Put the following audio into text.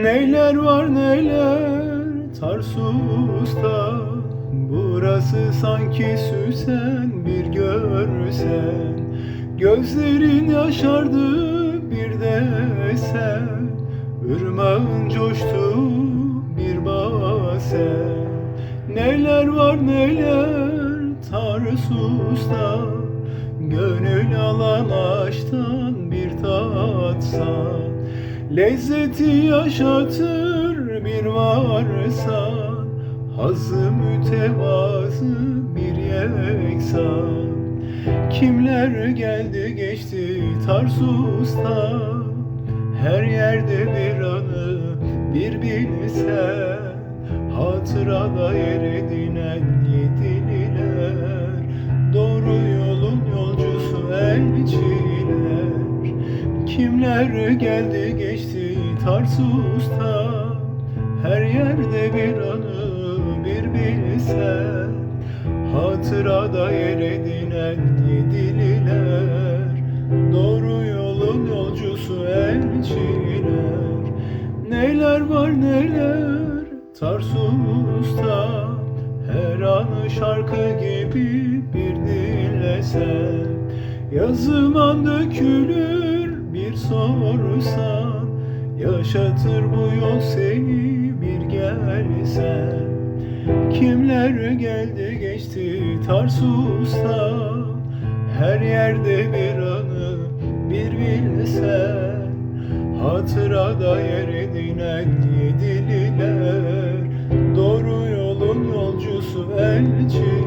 Neyler var neyler? Tarsus'ta Burası sanki süsen bir görsen. Gözlerin yaşardı bir de sen. Irmağın coştu bir basen Neyler var neyler? Tarsus'ta Gönül alan aşktan bir tatsan Lezzeti yaşatır bir varsa Hazı mütevazı bir yeksan Kimler geldi geçti Tarsus'ta Her yerde bir anı bir bilsen. Hatırada yer edinen yedililer Kimler geldi geçti Tarsus'ta? Her yerde bir anı bir bilsen. Hatırada yer edinen yedililer. Doğru yolun yolcusu elçiler Neyler var neler Tarsus'ta? Her anı şarkı gibi bir dinlesen Yazıman dökülür bir sorsan Yaşatır bu yol seni bir gelsen Kimler geldi geçti Tarsus'ta Her yerde bir anı bir bilsen Hatırada yer edinen yedililer Doğru yolun yolcusu elçi